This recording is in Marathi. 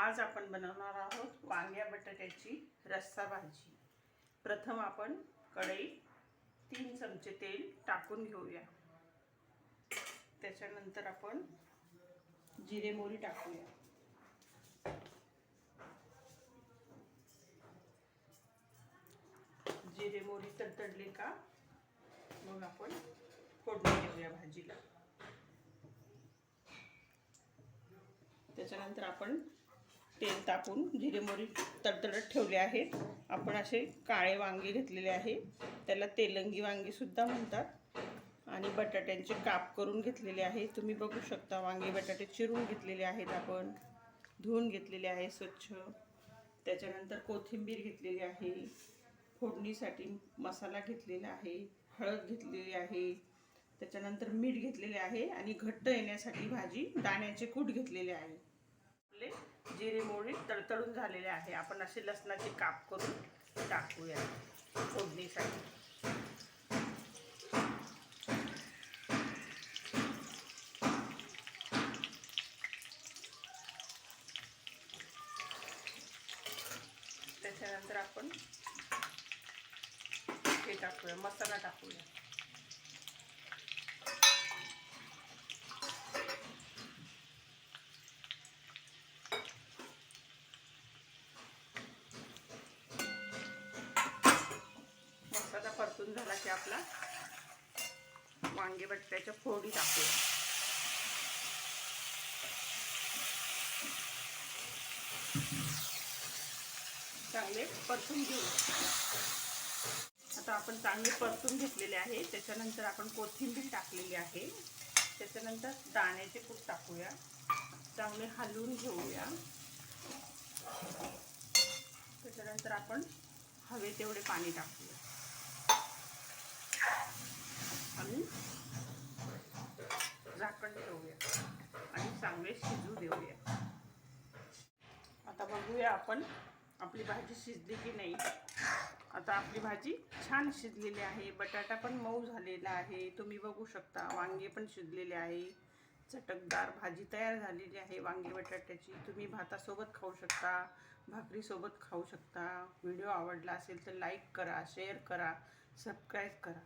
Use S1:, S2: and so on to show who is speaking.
S1: आज आपण बनवणार आहोत वांग्या बटाट्याची रस्सा भाजी. प्रथम आपण कढईत तीन चमचे तेल टाकून घेऊया. त्याच्यानंतर आपण जिरे मोरी टाकूया. जिरे मोरी तडतडली का मग आपण फोडणी घेऊया भाजीला. त्याच्यानंतर आपण तेल टाकून जिरे मोहरी तडतडत ठेवले आहेत. आपण असे काळे वांगे घेतलेले आहे. त्याला तेलंगी वांगीसुद्धा म्हणतात. आणि बटाट्यांचे काप करून घेतलेले आहे. तुम्ही बघू शकता वांगे बटाटे चिरून घेतलेले आहेत आपण. धुवून घेतलेले आहे स्वच्छ. त्याच्यानंतर कोथिंबीर घेतलेली आहे. फोडणीसाठी मसाला घेतलेला आहे. हळद घेतलेली आहे. त्याच्यानंतर मीठ घेतलेले आहे. आणि घट्ट येण्यासाठी भाजी दाण्याचे कूट घेतलेले आहे. आपले जिरे मोहरी तडतडून झालेले आहे. आपण असे लसणाचे काप करून टाकूया फोडणीसाठी. त्याच्यानंतर आपण हे टाकूया मसाला टाकूया मसाला परतून झाला की आपला वांगे बटाट्याच्या फोडी टाकूया. चांगले परतून घेऊ. आता आपण चांगले परतून घेतलेले आहे. त्याच्यानंतर आपण कोथिंबीर टाकलेली आहे. त्याच्यानंतर दाण्याचे कूट टाकूया. चांगले हलवून घेऊया. त्याच्यानंतर आपण हवे तेवढे पाणी टाकूया. आणि शिजू देऊया. आता बघूया आपण आपली भाजी शिजली की नाही. आता आपली भाजी छान शिजलेली आहे. बटाटा पण मऊ झालेला आहे. तुम्ही बघू शकता वांगे पण शिजलेले आहे. चटकदार भाजी तयार झालेली आहे वांगे बटाट्याची. तुम्ही भातासोबत खाऊ शकता भाकरीसोबत खाऊ शकता. व्हिडिओ आवडला असेल तर लाईक करा शेअर करा सबस्क्राईब करा.